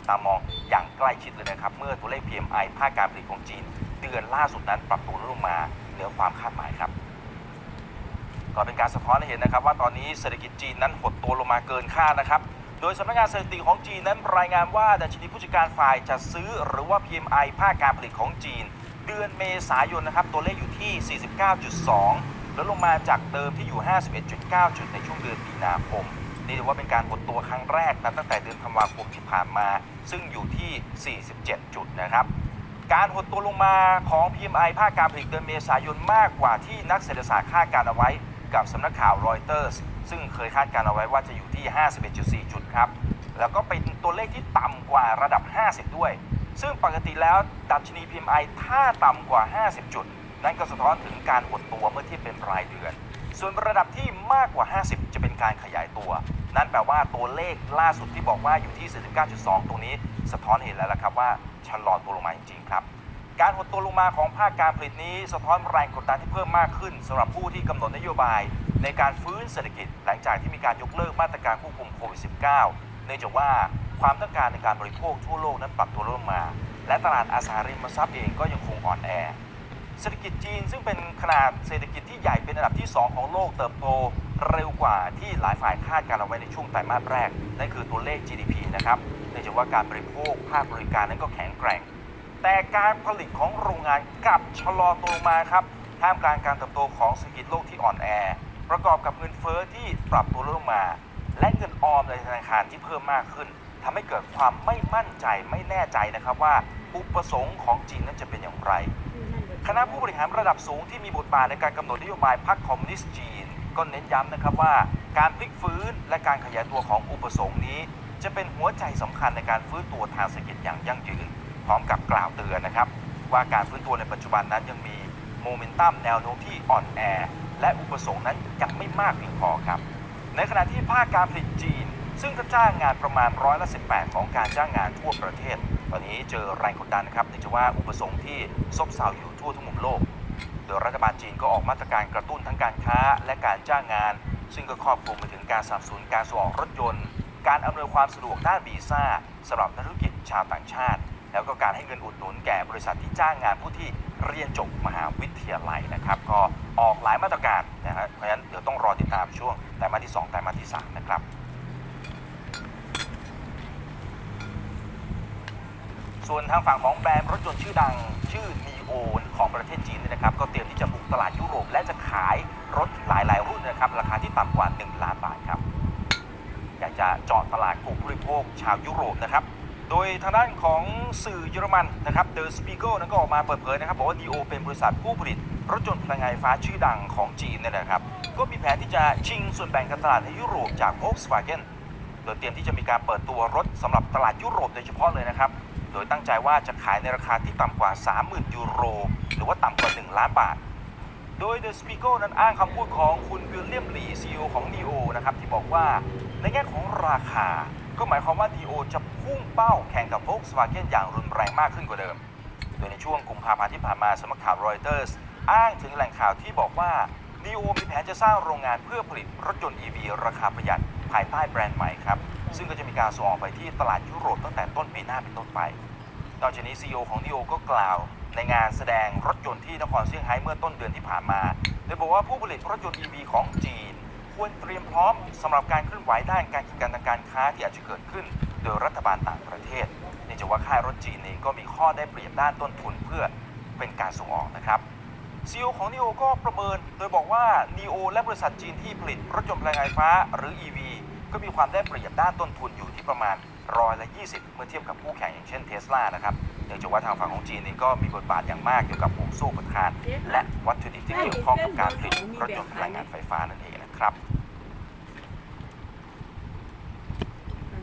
บตามองอย่างใกล้ชิดเลยนะครับ เมื่อตัวเลข PMI ภาคการผลิตของจีน เดือนล่าสุดนั้นปรับตัวลดลงมาเหนือความคาดหมายครับก็เป็นการสะท้อนให้เห็นนะครับ ว่าตอนนี้เศรษฐกิจจีนนั้นหดตัวลงมาเกินคาดนะครับ โดยสำนักงานสถิติของจีนนั้นรายงานว่าดัชนีผู้จัดการฝ่ายจัดซื้อหรือว่า PMI ภาคการผลิตของจีน เดือนเมษายนนะครับตัวเลขอยู่ที่ 49.2 แลดลงมาจากเดิมที่อยู่ 51.9 จุดในช่วงเดือนมีนาคม นี่ถือว่าเป็นการหดตัวครั้งแรกนับตั้งแต่เดือนธันวาคมที่ผ่านมา ซึ่งอยู่ที่ 47 จุดนะครับ การหดตัวลงมาของ PMI ภาคการผลิตเดือนเมษายนมากกว่าที่นักเศรษฐศาสตร์คาดการเอาไว้กับสำนักข่าวรอยเตอร์สซึ่งเคยคาดการเอาไว้ว่าจะอยู่ที่ 51.4 จุดครับ แล้วก็เป็นตัวเลขที่ต่ำกว่าระดับ 50 ด้วย ซึ่งปกติแล้วดัชนี PMI ถ้าต่ำกว่า 50 จุด นั่นก็สะท้อนถึงการหดตัวเมื่อเทียบเป็นรายเดือน ส่วนระดับที่มากกว่า 50 จะเป็นการขยายตัว นั่นแปลว่าตัวเลขล่าสุดที่บอกว่าอยู่ที่ 49.2 ตรงนี้ สะท้อนเห็นแล้วละครับว่าชะลอตัวลงมาจริงๆครับ การหดตัวลงมาของภาคการผลิตนี้ สะท้อนแรงกดดันที่เพิ่มมากขึ้นสำหรับผู้ที่กำหนดนโยบาย ในการฟื้นเศรษฐกิจ หลังจากที่มีการยกเลิกมาตรการควบคุมโควิด -19 เนื่องจากว่าความต้องการในการบริโภคทั่วโลกนั้นปรับตัวลดลงมา และตลาดอสังหาริมทรัพย์เองก็ยังคงอ่อนแอ เศรษฐกิจจีนซึ่งเป็นขนาดเศรษฐกิจที่ใหญ่เป็นอันดับที่ 2 ของโลกเติบโตเร็วกว่าที่หลายฝ่ายคาดการเอาไว้ในช่วงไตรมาสแรก นั่นคือตัวเลข GDP นะครับเนื่องจากว่าการบริโภคภาคบริการนั้นก็แข็งแกร่ง แต่การผลิตของโรงงานกลับชะลอตัวมาครับท่ามกลางการเติบโตของเศรษฐกิจโลกที่อ่อนแอ ประกอบกับเงินเฟ้อที่ปรับตัวลดลงมา และเงินออมในธนาคารที่เพิ่มมากขึ้นทำให้เกิดความไม่มั่นใจไม่แน่ใจนะครับว่าอุปสงค์ของจีนนั้นจะเป็นอย่างไร ณะผู้บริหารระดับสูงที่มีบทบาทในการกำหนดนโยบายพรรคคอมมิวนิสต์จีน ก็เน้นย้ำนะครับว่า การพลิกฟื้นและการขยายตัวของอุปสงค์นี้ จะเป็นหัวใจสำคัญในการฟื้นตัวทางเศรษฐกิจอย่างยั่งยืน พร้อมกับกล่าวเตือนนะครับ ว่าการฟื้นตัวในปัจจุบันนั้นยังมีโมเมนตัมแนวโน้มที่อ่อนแอและอุปสงค์นั้นยังไม่มากเพียงพอครับ ในขณะที่ภาคการผลิตจีน ซึ่งก็จ้างงานประมาณร้อยละ 18 ของการจ้างงานทั่วประเทศ ตอนนี้เจอแรงกดดันนะครับเนื่องจากว่าอุปสงค์ที่ซบเซาอยู่ทั่วทุกมุมโลก โดยรัฐบาลจีนก็ออกมาตรการกระตุ้นทั้งการค้าและการจ้างงาน ซึ่งก็ครอบคลุมไปถึงการสนับสนุนการส่งออกรถยนต์ การอำนวยความสะดวกด้านวีซ่าสำหรับนักธุรกิจชาวต่างชาติ แล้วก็การให้เงินอุดหนุนแก่บริษัทที่จ้างงานผู้ที่เรียนจบมหาวิทยาลัยนะครับ ก็ออกหลายมาตรการนะฮะเพราะฉะนั้นเดี๋ยวต้องรอติดตามช่วงไตรมาสที่ 2 ไตรมาสที่ 3 นะครับ ส่วนทางฝั่งของแบรนด์รถยนต์ชื่อดังชื่อ NIO ของประเทศจีนนะครับก็เตรียมที่จะบุกตลาดยุโรป และจะขายรถหลายๆ รุ่นนะครับราคาที่ต่ำกว่า 1 ล้านบาทครับอยากจะเจาะตลาดกลุ่มผู้บริโภคชาวยุโรปนะครับโดยทางด้านของสื่อเยอรมันนะครับ The Spiegel นั้นก็ออกมาเปิดเผยนะครับบอกว่า NIO เป็นบริษัทผู้ผลิตรถยนต์พลังงานไฟฟ้าชื่อดังของจีนเนี่ยนะครับก็มีแผนที่จะชิงส่วนแบ่งการตลาดในยุโรปจาก Volkswagen โดยเตรียมที่จะมีการเปิดตัวรถสำหรับตลาดยุโรปโดยเฉพาะเลยนะครับ โดยตั้งใจว่าจะขายในราคาที่ต่ำกว่า 30,000 ยูโร หรือว่าต่ำกว่า 1 ล้านบาท โดย The Spiegel นั้นอ้างคำพูดของคุณวิลเลียมลีซีอของ NIO นะครับที่บอกว่าในแง่ของราคา ก็หมายความว่า NIO จะพุ่งเป้าแข่งกับ Volkswagen อย่างรุนแรงมากขึ้นกว่าเดิม โดยในช่วงกุมภาพันธ์ที่ผ่านมาสำนักข่าวรอยเตอร์สอ้างถึงแหล่งข่าวที่บอกว่า NIO มีแผนจะสร้างโรงงานเพื่อผลิตรถยนต์ EV ราคาประหยัดภายใต้แบรนด์ใหม่ครับ ซึ่งก็จะมีการส่งออกไปที่ตลาดยุโรปตั้งแต่ต้นปีหน้าเป็นต้นไป นอกจากนี้ CEO ของ NIO ก็กล่าว ในงานแสดงรถยนต์ที่นครเซี่ยงไฮ้เมื่อต้นเดือนที่ผ่านมา โดยบอกว่าผู้ผลิตรถยนต์ EV ของจีน ควรเตรียมพร้อมสำหรับการเคลื่อนไหวด้านการกิจการทางการค้าที่อาจจะเกิดขึ้น โดยรัฐบาลต่างประเทศเนื่องจากว่าค่ายรถจีนเองก็มีข้อได้เปรียบด้านต้นทุนเพื่อเป็นการส่งออกนะครับซีอของ NIO ก็ประเมิน โดยบอกว่า NIO และบริษัทจีนที่ผลิตรถยนต์พลังงานไฟฟ้าหรือ EV ก็มีความได้เปรียบด้านต้นทุนอยู่ที่ประมาณร้อยละ 20 เมื่อเทียบกับคู่แข่งอย่างเช่นเทสลานะครับเนื่องจากว่าทางฝั่งของจีนเองก็มีบทบาทอย่างมากเกี่ยวกับห่วงโซ่ประทาน และวัตถุดิบที่เกี่ยวข้องกับการผลิตรถยนต์พลังงานไฟฟ้านั่นเองนะครับ